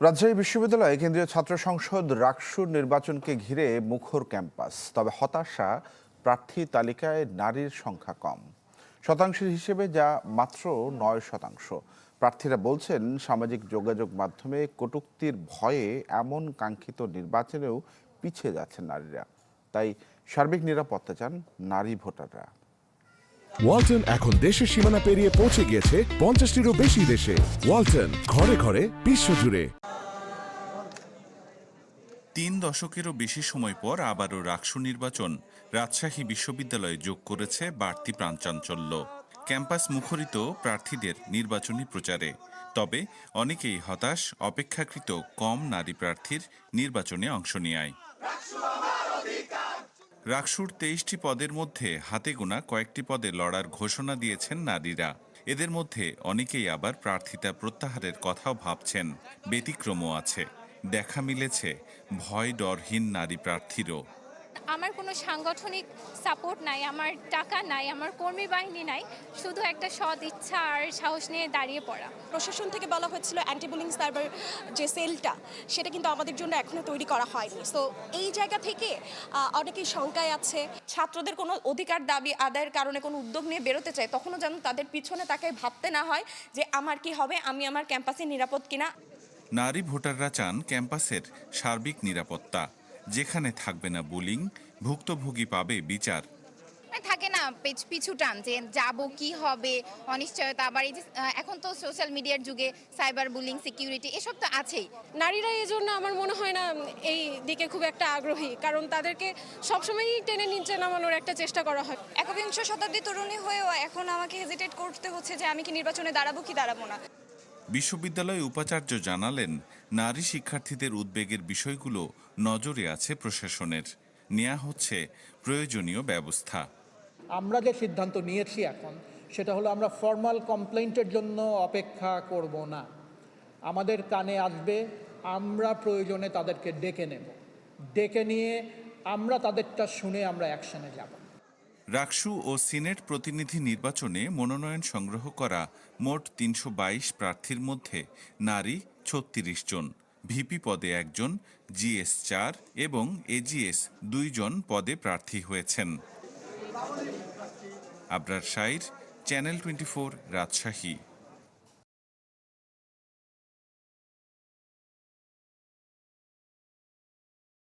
রাজশাহী বিশ্ববিদ্যালয়ে কেন্দ্রীয় ছাত্র সংসদ রাকসুর নির্বাচনকে ঘিরে মুখর ক্যাম্পাস, তবে হতাশা প্রার্থী তালিকায় নারীর সংখ্যা কম। শতাংশের হিসেবে যা মাত্র নয় শতাংশ। প্রার্থীরা বলছেন, সামাজিক যোগাযোগ মাধ্যমে কটূক্তির ভয়ে এমন কাঙ্ক্ষিত নির্বাচনেও পিছিয়ে যাচ্ছেন নারীরা। তাই সার্বিক নিরাপত্তা চান নারী ভোটাররা। ওয়ালটন এখন দেশের সীমানা পেরিয়ে পৌঁছে গিয়েছে পঞ্চাশটিরও বেশি দেশে। ওয়ালটন, ঘরে ঘরে বিশ্বজুড়ে তিন দশকেরও বেশি সময় পর আবারও রাকসু নির্বাচন রাজশাহী বিশ্ববিদ্যালয়ে যোগ করেছে বাড়তি প্রাণচাঞ্চল্য। ক্যাম্পাস মুখরিত প্রার্থীদের নির্বাচনী প্রচারে। তবে অনেকেই হতাশ, অপেক্ষাকৃত কম নারী প্রার্থীর নির্বাচনে অংশ নেয়। রাকসুর তেইশটি পদের মধ্যে হাতে গোনা কয়েকটি পদে লড়ার ঘোষণা দিয়েছেন নারীরা। এদের মধ্যে অনেকেই আবার প্রার্থিতা প্রত্যাহারের কথাও ভাবছেন, ব্যতিক্রমও আছে। দেখা মিলেছে ভয় ডরহীন নারী প্রার্থীরও। আমার কোনো সাংগঠনিক সাপোর্ট নাই আমার টাকা নাই আমার কর্মী বাহিনী নাই শুধু একটা সৎ ইচ্ছা আর সাহস নিয়ে দাঁড়িয়ে পড়া। প্রশাসন থেকে বলা হচ্ছিল অ্যান্টি বুলিং সার্ভার যে সেলটা সেটা কিন্তু আমাদের জন্য এখনও তৈরি করা হয়নি। সো এই জায়গা থেকে অনেকেই শঙ্কায় আছে। ছাত্রদের কোনো অধিকার দাবি আদায়ের কারণে কোনো উদ্যোগ নিয়ে বেরোতে চায় তখনও যেন তাদের পিছনে তাকে ভাবতে না হয় যে আমার কি হবে আমি আমার ক্যাম্পাসে নিরাপদ কিনা। নারী ভোটাররা চান ক্যাম্পাসের সার্বিক নিরাপত্তা যেখানে থাকবে না বুলিং ভুক্তভোগী পাবে বিচার। মানে থাকে না পেছ- পিছু টান যে যাব কি হবে অনিশ্চয়তা আবার এই যে এখন তো সোশ্যাল মিডিয়ার যুগে সাইবার বুলিং সিকিউরিটি এসব তো আছেই। নারীরা এই জন্য আমার মনে হয় না এই দিকে খুব একটা আগ্রহী কারণ তাদেরকে সবসময়ই টেনে নিচে নামানোর একটা চেষ্টা করা হয়। একবিংশ শতাব্দী তরুণী হয়েও এখন আমাকে হেজিটেট করতে হচ্ছে যে আমি কি নির্বাচনে দাঁড়াবো কি দাঁড়াবো না। বিশ্ববিদ্যালয় উপাচার্য জানালেন, নারী শিক্ষার্থীদের উদ্বেগের বিষয়গুলো নজরে আছে প্রশাসনের। নেওয়া হচ্ছে প্রয়োজনীয় ব্যবস্থা। আমরা যে সিদ্ধান্ত নিয়েছি এখন, সেটা হলো আমরা ফর্মাল কমপ্লেন্টের জন্য অপেক্ষা করব না। আমাদের কানে আসবে, আমরা প্রয়োজনে তাদেরকে ডেকে নেব। ডেকে নিয়ে আমরা তাদেরটা শুনে আমরা অ্যাকশনে যাব। রাকসু ও সিনেট প্রতিনিধি নির্বাচনে মনোনয়ন সংগ্রহ করা মোট তিনশো বাইশ প্রার্থীর মধ্যে নারী ছত্রিশ জন, ভিপি পদে একজন জিএস চার এবং এজিএস দুইজন পদে প্রার্থী হয়েছেন। Abrar Shair, channel twenty Rajshahi.